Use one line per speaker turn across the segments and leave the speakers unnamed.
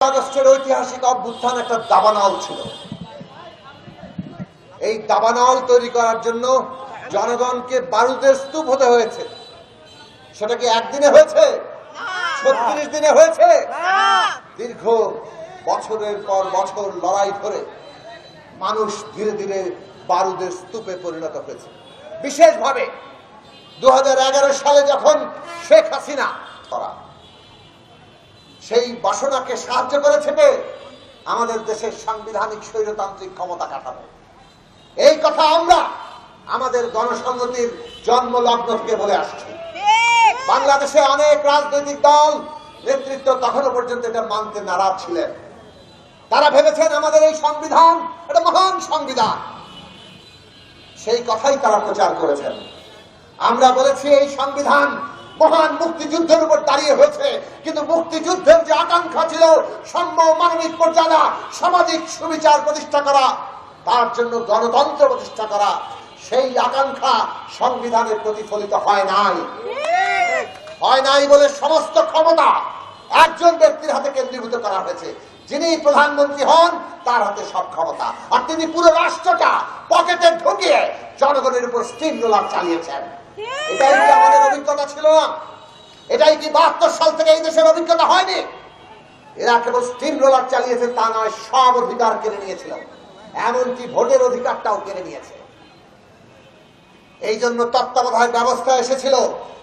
আগস্টের ঐতিহাসিক অভ্যুত্থান একটা দাবানল ছিল। এই দাবানল তৈরি করার জন্য জনগণকে বারুদের স্তূপ হতে হয়েছে। সেটা কি একদিনে হয়েছে? ছত্রিশ দিনে হয়েছে? দীর্ঘ বছরের পর বছর লড়াই করে মানুষ ধীরে ধীরে বারুদের স্তূপে পরিণত হয়েছে। বিশেষভাবে দু হাজার এগারো সালে যখন শেখ হাসিনা করা সেই বাসনাকে সাহায্য করেছে আমাদের দেশের সাংবিধানিক স্বৈরতান্ত্রিক ক্ষমতা কাঠামো। এই কথা আমরা আমাদের গণসংহতির জন্ম লগ্ন থেকে বলে আসছি। বাংলাদেশে অনেক রাজনৈতিক দল নেতৃত্ব তখনও পর্যন্ত এটা মানতে নারাজ ছিলেন। তারা ভেবেছেন আমাদের এই সংবিধান এটা মহান সংবিধান। সেই কথাই তারা প্রচার করেছেন। আমরা বলেছি এই সংবিধান মহান মুক্তিযুদ্ধের উপর দাঁড়িয়ে হয়েছে। কিন্তু মুক্তিযুদ্ধের যে আকাঙ্ক্ষা ছিল সাম্য মানবিক মর্যাদা, সামাজিক সুবিচার প্রতিষ্ঠা করা, তার জন্য গণতন্ত্র প্রতিষ্ঠা করা, সেই আকাঙ্ক্ষা সংবিধানে প্রতিফলিত হয় নাই। হয় নাই বলে সমস্ত ক্ষমতা একজন ব্যক্তির হাতে কেন্দ্রীভূত করা হয়েছে। যিনি প্রধানমন্ত্রী হন, তার হাতে সব ক্ষমতা। আর তিনি পুরো রাষ্ট্রটা পকেটে ঢুকিয়ে জনগণের উপর স্টিম রোলার চালিয়েছেন। এটাই কি আমাদের অভিজ্ঞতা ছিল না? এটাই কি বাহাত্তর সাল থেকে এই দেশের অভিজ্ঞতা হয়নি? এরা কেবল স্টিম রোলার চালিয়েছে, তা নয়, সব অধিকার কেড়ে নিয়েছিল। এমনকি ভোটের অধিকারটাও কেড়ে নিয়েছে। এই জন্য তত্ত্বাবধায়ক ব্যবস্থা এসেছিল,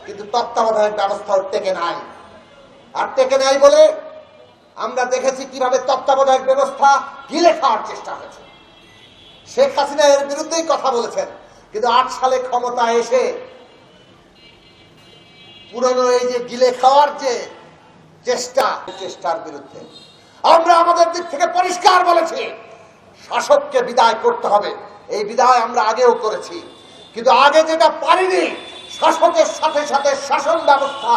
কিন্তু তত্ত্বাবধায়ক ব্যবস্থাও টেকে নাই। আর টেকে নাই বলে আমরা দেখেছি কীভাবে তত্ত্বাবধায়ক ব্যবস্থা গিলে খাওয়ার চেষ্টা হয়েছে। শেখ হাসিনা এর বিরুদ্ধেই কথা বলেছেন, কিন্তু আট সালে ক্ষমতা এসে পুরনো এই যে গিলে খাওয়ার যে চেষ্টা চেষ্টার বিরুদ্ধে। আমরা আমাদের দিক থেকে পরিষ্কার বলেছি শাসককে বিদায় করতে হবে। এই বিদায় আমরা আগেও করেছি। কিন্তু আগে যেটা পারিনি শাসকের সাথে সাথে শাসন ব্যবস্থা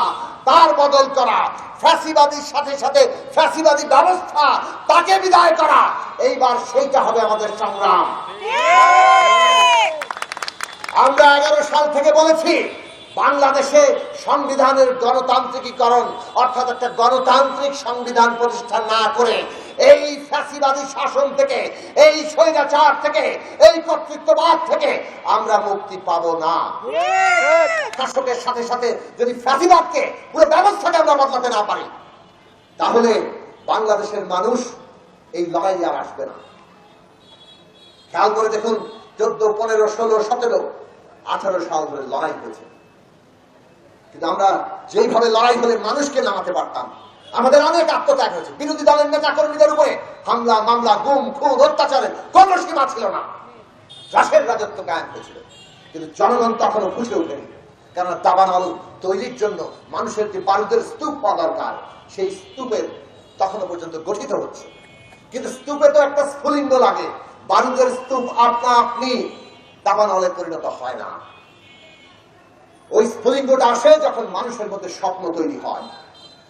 তার বদল করা ফ্যাসিবাদীর সাথে সাথে ফ্যাসিবাদী ব্যবস্থা তাকে বিদায় করা এইবার সেইটা হবে আমাদের সংগ্রাম। আমরা এগারো সাল থেকে বলেছি বাংলাদেশে সংবিধানের গণতান্ত্রিকীকরণ, অর্থাৎ একটা গণতান্ত্রিক সংবিধান প্রতিষ্ঠা না করে এই ফ্যাসিবাদী শাসন থেকে, এই স্বৈরাচার থেকে, এই কর্তৃত্ববাদ থেকে আমরা মুক্তি পাব না। শাসকের সাথে সাথে যদি ফ্যাসিবাদকে পুরো ব্যবস্থাকে আমরা বদলাতে না পারি, তাহলে বাংলাদেশের মানুষ এই লড়াই আর আসবে না। খেয়াল করে দেখুন, চোদ্দ, পনেরো, ষোলো, সতেরো, আঠারো সাল ধরে লড়াই হয়েছে। কিন্তু আমরা যেইভাবে লড়াই হলে মানুষকে নামাতে পারতাম, আমাদের অনেক আত্মত্যাগ হয়েছে। বিরোধী দলের নেতা কর্মীদের উপরে হামলা, মামলা, গুম, খুন, অত্যাচারের কোন সীমা ছিল না। রাশের রাজত্ব কায়েম হয়েছিল। কিন্তু জনগণ তখনও বুঝে ওঠেনি। কেননা দাবানল তৈরির জন্য মানুষের যে বারুদের স্তূপ পাওয়া দরকার, সেই স্তূপের তখনও পর্যন্ত গঠিত হচ্ছে। কিন্তু স্তূপে তো একটা স্ফুলিঙ্গ লাগে। বারুদের স্তূপ আপনা আপনি দাবানলে পরিণত হয় না। ওই স্ফুলিঙ্গটা আসে যখন মানুষের মধ্যে স্বপ্ন তৈরি হয়।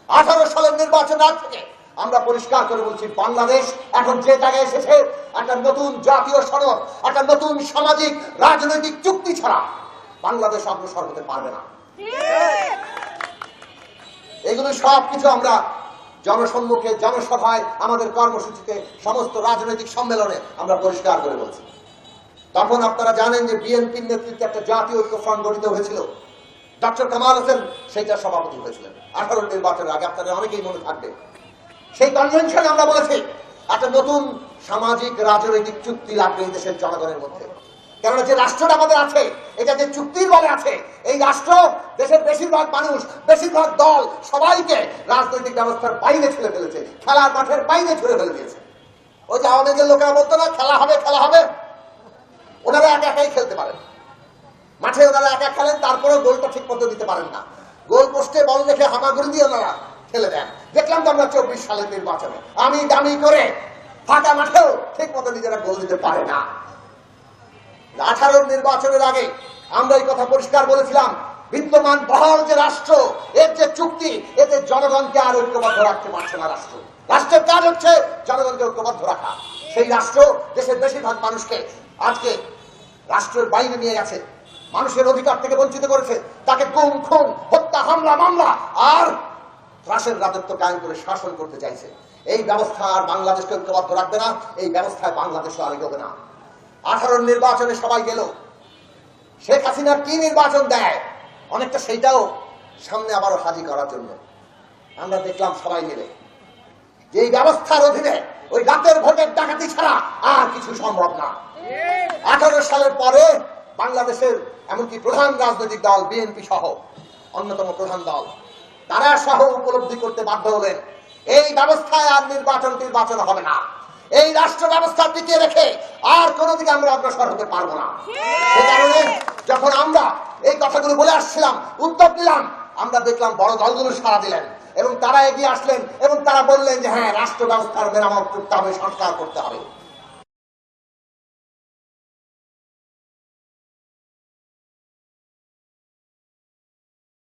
আঠারো সালের নির্বাচন আগ থেকে আমরা পরিষ্কার করে বলছি, বাংলাদেশ এখন যে জায়গায় এসেছে, একটা নতুন জাতীয় সড়ক, একটা নতুন সামাজিক, রাজনৈতিক চুক্তি ছাড়া বাংলাদেশ অগ্রসর হতে পারবে না। এগুলো সব কিছু আমরা জনসম্মুখে, জনসভায়, আমাদের কর্মসূচিতে, সমস্ত রাজনৈতিক সম্মেলনে আমরা পরিষ্কার করে বলছি। তখন আপনারা জানেন যে বিএনপির নেতৃত্বে একটা জাতীয় ঐক্য ফ্রন্ট গঠিত হয়েছিল। ডক্টর কামাল হোসেন, সেইটা সভাপতি হয়েছিলেন। আঠারো নির্বাচনের আগে আপনাদের অনেকেই মনে থাকবে। সেই কনভেনশনে আমরা বলেছি, একটা নতুন সামাজিক রাজনৈতিক চুক্তি লাগবে এই দেশের জনগণের মধ্যে। কেননা যে রাষ্ট্রটা আমাদের আছে, এটা যে চুক্তির বলে আছে, এই রাষ্ট্র দেশের বেশিরভাগ মানুষ, বেশিরভাগ দল সবাইকে রাজনৈতিক ব্যবস্থার বাইরে ছেড়ে ফেলেছে, খেলার মাঠের বাইরে ছেড়ে ফেলে দিয়েছে। ওই যে আওয়ামী লীগের লোকেরা বলতো না, খেলা হবে খেলা হবে। ওনারা একা একাই খেলতে পারেন। মাঠে ওনারা একা খেলেন, তারপরেও গোলটা ঠিক মতো দিতে পারেন না। গোল পোস্টে বল রেখে হামাগুড়ি দিয়ে ওনারা খেলে দেন। দেখলাম তো আমরা চব্বিশ সালের নির্বাচনে। আমি দামি করে ফাঁকা মাঠেও ঠিক মতো নিজেরা গোল দিতে পারে না। আঠারোর নির্বাচনের আগে আমরা এই কথা পরিষ্কার বলেছিলাম, বিদ্যমান বহাল যে রাষ্ট্র, এর যে চুক্তি, এতে জনগণকে আর ঐক্যবদ্ধ রাখতে পারছে না রাষ্ট্র। রাষ্ট্রের কাজ হচ্ছে জনগণকে ঐক্যবদ্ধ রাখা। সেই রাষ্ট্র দেশের বেশিরভাগ মানুষকে আজকে রাষ্ট্রের বাইরে নিয়ে গেছে। মানুষের অধিকার থেকে বঞ্চিত করেছে। তাকে গুম, খুন, হত্যা, হামলা, মামলা আর ত্রাসের রাজত্ব কায়েম করে শাসন করতে চাইছে। এই ব্যবস্থা আর বাংলাদেশকে ঐক্যবদ্ধ রাখবে না। এই ব্যবস্থায় বাংলাদেশও আর এগোবে না। আঠারোর নির্বাচনে সবাই গেল। শেখ হাসিনার কি নির্বাচন দেয়? অনেকটা সেইটাও সামনে আবারও হাজির করার জন্য। আমরা দেখলাম সবাই মিলে। যে ব্যবস্থার অধীনে ওই রাতের ভোটের ডাকাতি ছাড়া আর কিছু সম্ভব না। আঠারো সালের পরে বাংলাদেশের এমনকি প্রধান রাজনৈতিক দল, বিএনপি সহ অন্যতম প্রধান দল, তারা সহ উপলব্ধি করতে বাধ্য হলেন, এই ব্যবস্থায় আর নির্বাচন নির্বাচন হবে না। এই রাষ্ট্র ব্যবস্থা টিকিয়ে রেখে আর কোনোদিকে আমরা অগ্রসর হতে পারব না। সে কারণে যখন আমরা এই কথাগুলো বলে আসছিলাম, উত্তর দিলাম, আমরা দেখলাম বড় দলগুলো সারা দিলেন এবং তারা এগিয়ে আসলেন এবং তারা বললেন যে হ্যাঁ রাষ্ট্র ব্যবস্থার মেরামত করতে হবে সংস্কার করতে হবে।